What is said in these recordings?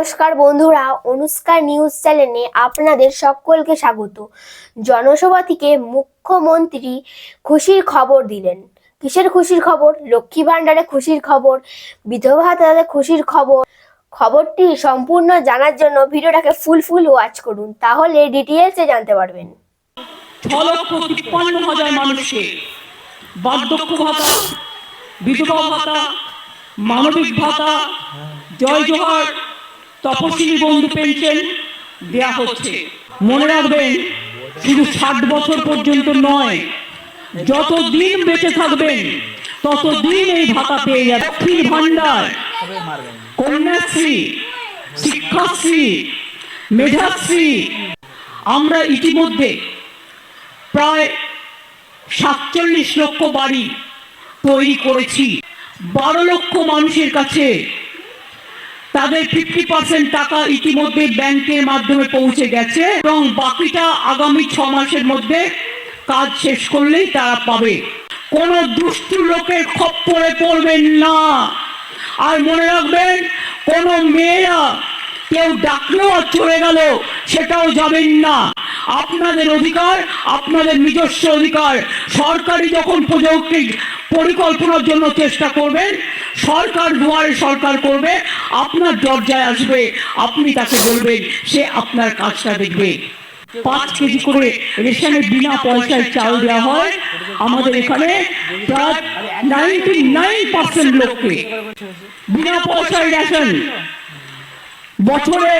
নমস্কার বন্ধুরা অনুষ্কা নিউজ চ্যানেলে আপনাদের সকলকে স্বাগত। জনসভা থেকে মুখ্যমন্ত্রী খুশির খবর দিলেন। কিসের খুশির খবর? লক্ষ্মী ভাণ্ডারে খুশির খবর, বিধবা ভাতাতে খুশির খবর। খবরটি সম্পূর্ণ জানার জন্য ভিডিওটাকে ফুল ফুল ওয়াচ করুন, তাহলে ডিটেলসে জানতে পারবেন। মানবিক ভাতা, জয় জোহার তপশিলি বন্ধু পেনশন দেয়া হচ্ছে। মনে রাখবেন, শুধু ষাট বছর পর্যন্ত নয় যত দিন বেঁচে থাকবেন তত দিন এই ভাতা পেয়ে যাবে ভান্ডার, কন্যাশ্রী, শিক্ষাশ্রী, মেধাশ্রী, আমরা ইতিমধ্যে প্রায় সাতচল্লিশ লক্ষ বাড়ি তৈরি করেছি। বারো লক্ষ মানুষের কাছে তাদের ফিফটি পার্সেন্ট টাকা ইতিমধ্যে ব্যাংকের মাধ্যমে পৌঁছে গেছে এবং বাকিটা আগামী ছ মাসের মধ্যে কাজ শেষ করলেই তারা পাবে। কোনো দুষ্টু লোকের খপ্পরে পড়বেন না। আর মনে রাখবেন, কোনো মেয়েরা কেউ ডাকলেও আর চলে গেল সেটাও যাবেন না। আপনাদের অধিকার, আপনাদের নিজস্ব অধিকার। সরকারি যখন প্রযুক্তি পরিকল্পনার জন্য চেষ্টা করবেন সরকার দুয়ারে সরকার করবে, আপনার দরজায় আসবে, আপনি তাকে বলবেন, সে আপনার কাজটা দেখবে। পাঁচ কেজি করে রেশনের বিনা পয়সায় চাল দেওয়া হয়, আমাদের এখানে নাইনটি নাইন পার্সেন্ট লোককে। বিনা পয়সায় রেশন। বছরে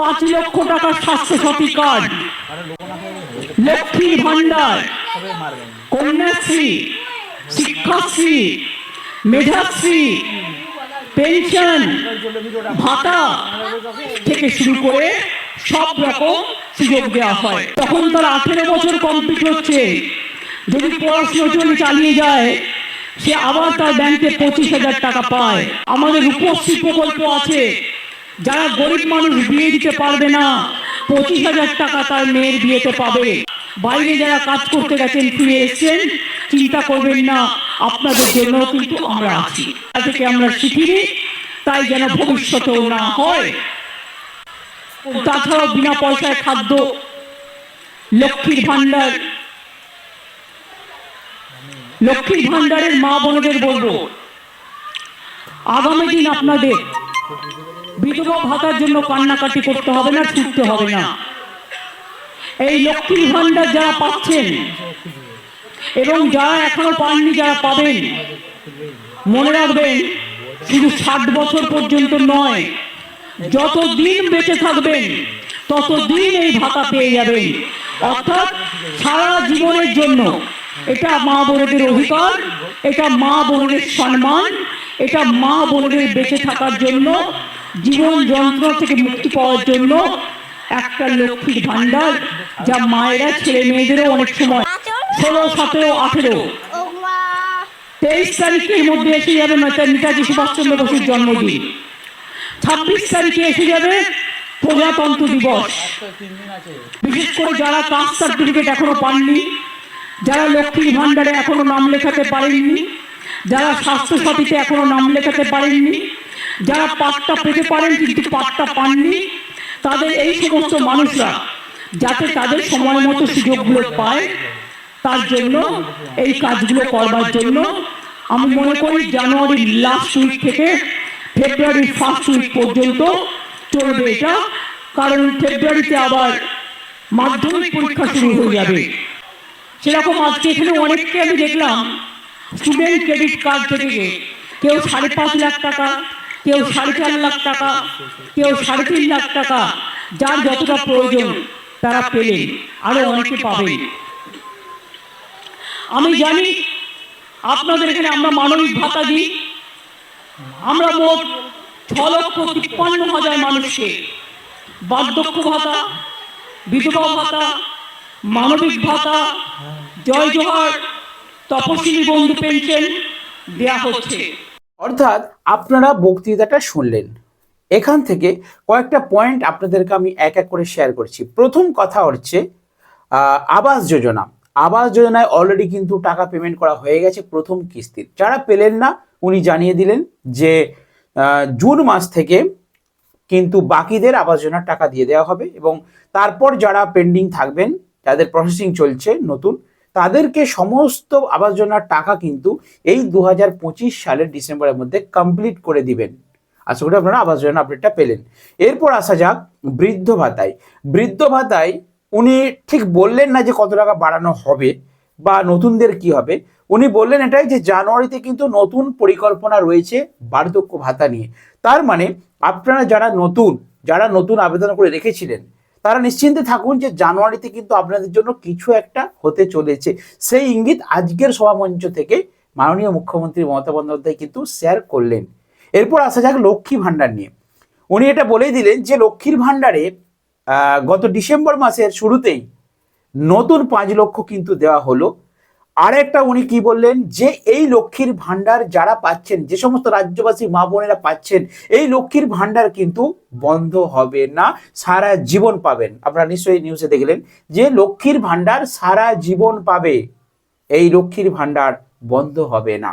পাঁচ লক্ষ টাকার স্বাস্থ্য সাথী কার্ড। লক্ষ্মীর ভান্ডার কন্যাশ্রী। শিক্ষাশ্রী। মেধাশ্রী। পেনশন। ভাতা থেকে শুরু করে সব রকম সুযোগ দেওয়া হয়। তখন তার আঠেরো বছর কমপ্লিট হচ্ছে। যদি পড়াশুনো চলে চালিয়ে যায়, সে আবার তার ব্যাংকে পঁচিশ হাজার টাকা পায়। আমাদের রূপশ্রী প্রকল্প আছে। যারা গরিব মানুষ বিয়ে দিতে পারবে না, পঁচিশ হাজার টাকা তার মেয়ের বিয়েতে পাবে। বাইরে যারা কাজ করতে গেছেন, ফিরে এসছেন, চিন্তা করবেন না, আপনাদের জন্য কিন্তু আমরা আছি। তা থেকে আমরা শিখিনি, তাই যেন ভবিষ্যতেও না হয়। তাছাড়াও বিনা পয়সায় খাদ্য, লক্ষ্মীর ভান্ডার লক্ষ্মীর ভান্ডারের মা বোনদের বলব, আগামী দিন আপনাদের বিধবা ভাতার জন্য কান্নাকাটি করতে হবে না, ছুটতে হবে না। এই লক্ষ্মীর ভান্ডার যারা পাচ্ছেন এবং যারা এখনও পাননি, যারা পাবেন, মনে রাখবেন, শুধু ষাট বছর পর্যন্ত নয় যত দিন বেঁচে থাকবেন তত দিন এই ভাতা পেয়ে যাবেন। অর্থাৎ সারা জীবনের জন্য এটা মা বোনেদের অধিকার, এটা মা বোনেদের সম্মান, এটা মা বোনেদের বেঁচে থাকার জন্য জীবন যন্ত্রণা থেকে মুক্তি পাওয়ার জন্য একটা লক্ষ্মীর ভান্ডার যা মায়েরা ছেলে মেয়েদেরও অনেক সময় ষোলো সতেরো আঠেরো। তেইশ তারিখের মধ্যে এসে যাবে নেতাজি সুভাষচন্দ্র বসুর জন্মদিন। ছাব্বিশ তারিখে এসে যাবে প্রজাতন্ত্র দিবস। বিশেষ করে যারা কাস্ট সার্টিফিকেট এখনও পাননি যারা লক্ষ্মীর ভান্ডারে এখনও নাম লেখাতে পারেননি যারা স্বাস্থ্য সাথীতে এখনও নাম লেখাতে পারেননি যারা পাটটা পেতে পারেন কিন্তু পাটটা পাননি, তাদের এই সমস্ত মানুষরা, যাতে তাদের সময় মতো সুযোগগুলো পায়, তার জন্য এই কাজগুলো করবার জন্য আমি মনে করি জানুয়ারি লাস্ট উইক থেকে ফেব্রুয়ারি ফার্স্ট উইক পর্যন্ত চলবে এটা, কারণ ফেব্রুয়ারিতে আবার মাধ্যমিক পরীক্ষা শুরু হয়ে যাবে। সেরকম আজকে এখানে অনেককে আমি দেখলাম স্টুডেন্ট ক্রেডিট কার্ড থেকে কেউ সাড়ে পাঁচ লাখ টাকা কেউ সাড়ে চার লাখ টাকা কেউ সাড়ে তিন লাখ টাকা যার যতটা প্রয়োজন তারা পেলেন আরও অনেকে পাবেন আমি জানি আপনাদের এখানে আমরা মানবিক ভাতা দিই। আমরা মোট ছ লক্ষ তিপ্পান্ন হাজার মানুষকে বার্ধক্য ভাতা বিধবা ভাতা মানবিক ভাতা জয় জোহার তপশিলি বন্ধু পেনশন দেয়া হচ্ছে। অর্থাৎ আপনারা বক্তৃতাটা শুনলেন। এখান থেকে কয়েকটা পয়েন্ট আপনাদেরকে আমি এক এক করে শেয়ার করছি। প্রথম কথা হচ্ছে আবাস যোজনা। আবাস যোজনায় অলরেডি কিন্তু টাকা পেমেন্ট করা হয়ে গেছে প্রথম কিস্তির। যারা পেলেন না, উনি জানিয়ে দিলেন যে জুন মাস থেকে কিন্তু বাকিদের আবাস যোজনার টাকা দিয়ে দেওয়া হবে এবং তারপর যারা পেন্ডিং থাকবেন, যাদের প্রসেসিং চলছে নতুন তাদেরকে সমস্ত আবাস যোজনার টাকা কিন্তু এই দু হাজার পঁচিশ সালের ডিসেম্বরের মধ্যে কমপ্লিট করে দিবেন। আশা করি আপনারা আবাস যোজনা আপডেটটা পেলেন। এরপর আসা যাক বৃদ্ধ ভাতায়। বৃদ্ধ ভাতায় উনি ঠিক বললেন না যে কত টাকা বাড়ানো হবে বা নতুনদের কি হবে। উনি বললেন এটাই যে জানুয়ারিতে কিন্তু নতুন পরিকল্পনা রয়েছে বার্ধক্য ভাতা নিয়ে। তার মানে আপনারা যারা নতুন যারা নতুন আবেদন করে রেখেছিলেন তারা নিশ্চিন্তে থাকুন যে জানুয়ারিতে কিন্তু আপনাদের জন্য কিছু একটা হতে চলেছে। সেই ইঙ্গিত আজকের সভামঞ্চ থেকে মাননীয় মুখ্যমন্ত্রী মমতা বন্দ্যোপাধ্যায় কিন্তু শেয়ার করলেন। এরপর আসা যাক লক্ষ্মী ভাণ্ডার নিয়ে। উনি এটা বলেই দিলেন যে লক্ষ্মীর ভাণ্ডারে গত ডিসেম্বর মাসের শুরুতেই নতুন পাঁচ লক্ষ কিন্তু দেওয়া হলো। আর একটা উনি কি বললেন? যে এই লক্ষ্মীর ভাণ্ডার যারা পাচ্ছেন, যে সমস্ত রাজ্যবাসী মা বোনেরা পাচ্ছেন, এই লক্ষ্মীর ভাণ্ডার কিন্তু বন্ধ হবে না, সারা জীবন পাবেন। আপনারা নিশ্চয়ই নিউজে দেখলেন যে লক্ষ্মীর ভাণ্ডার সারা জীবন পাবে। এই লক্ষ্মীর ভাণ্ডার বন্ধ হবে না।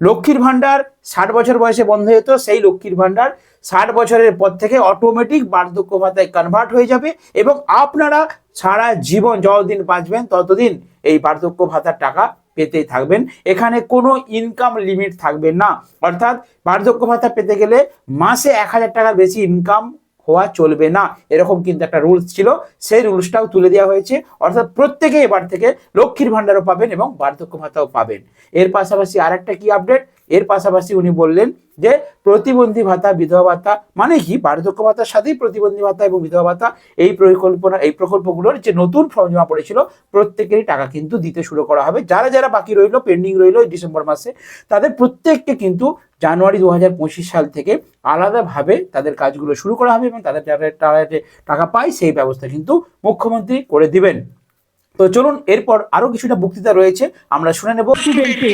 লক্ষ্মীর ভাণ্ডার ষাট বছর বয়সে বন্ধ হতো সেই লক্ষ্মীর ভাণ্ডার ষাট বছরের পর থেকে অটোমেটিক বার্ধক্য ভাতায় কনভার্ট হয়ে যাবে এবং আপনারা সারা জীবন যতদিন বাঁচবেন ততদিন এই বার্ধক্য ভাতার টাকা পেতেই থাকবেন। এখানে কোনো ইনকাম লিমিট থাকবে না। অর্থাৎ বার্ধক্য ভাতা পেতে গেলে মাসে এক হাজার টাকার বেশি ইনকাম হওয়া চলবে না। এরকম কিন্তু একটা রুলস ছিল। সেই রুলসটাও তুলে দেওয়া হয়েছে। অর্থাৎ প্রত্যেকে এবার থেকে লক্ষ্মীর ভাণ্ডারও পাবেন এবং বার্ধক্য ভাতাও পাবেন। এর পাশাপাশি আর একটা কি আপডেট এর পাশাপাশি উনি বললেন যে প্রতিবন্ধী ভাতা, বিধবা ভাতা মানে কি? বার্ধক্য ভাতার সাথেই প্রতিবন্ধী ভাতা এবং বিধবা ভাতা, এই পরিকল্পনা, এই প্রকল্পগুলোর যে নতুন ফর্ম জমা পড়েছিল, প্রত্যেকেরই টাকা কিন্তু দিতে শুরু করা হবে। যারা যারা বাকি রইল, পেন্ডিং রইল ডিসেম্বর মাসে, তাদের প্রত্যেককে কিন্তু জানুয়ারি দু হাজার পঁচিশ সাল থেকে আলাদাভাবে তাদের কাজগুলো শুরু করা হবে এবং তাদের যারা তারা টাকা পায়, সেই ব্যবস্থা কিন্তু মুখ্যমন্ত্রী করে দিবেন। তো চলুন, এরপর আরও কিছুটা বক্তৃতা রয়েছে, আমরা শুনে নেব। স্টুডেন্টকে,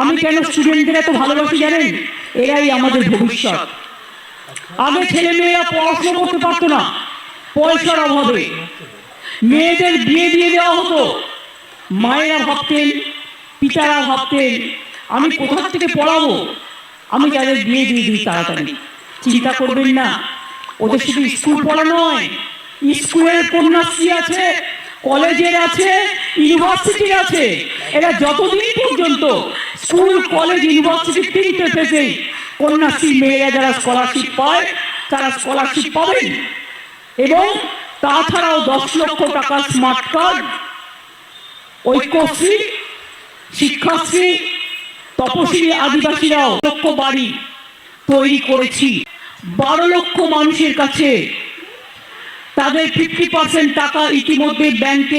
আমি কেন স্টুডেন্টদের এত ভালোবাসি জানেন? এরাই আমাদের ভবিষ্যৎ। আগে ছেলে মেয়েরা পড়াশোনা করতে পারতো না, পয়সার অভাবে। মেয়েদের বিয়ে দিয়ে দেওয়া হতো। মায়েরা ভাবতেন, পিতারা ভাবতেন, আমি কোথা থেকে পড়াবো? আমি যাদের বিয়ে দিয়ে দিই তাড়াতাড়ি। চিন্তা করবেন না, ওদের শুধু স্কুল পড়া নয়, স্কুলের কন্যাশ্রী আছে। কলেজের আছে ইউনিভার্সিটির আছে। এরা যতদিন পর্যন্ত স্কুল কলেজ ইউনিভার্সিটি তিনটে ফেসেই কন্যাশ্রী মেয়েরা যারা স্কলারশিপ পায়, তারা স্কলারশিপ পাবেন এবং তাছাড়াও দশ লক্ষ টাকা স্মার্ট কার্ড ঐক্যশ্রী, শিক্ষাশ্রী, তপশিলি আদিবাসীরাও লক্ষ বাড়ি তৈরি করেছি। বারো লক্ষ মানুষের কাছে তাদের ফিফটি পার্সেন্ট টাকা ইতিমধ্যে ব্যাংকে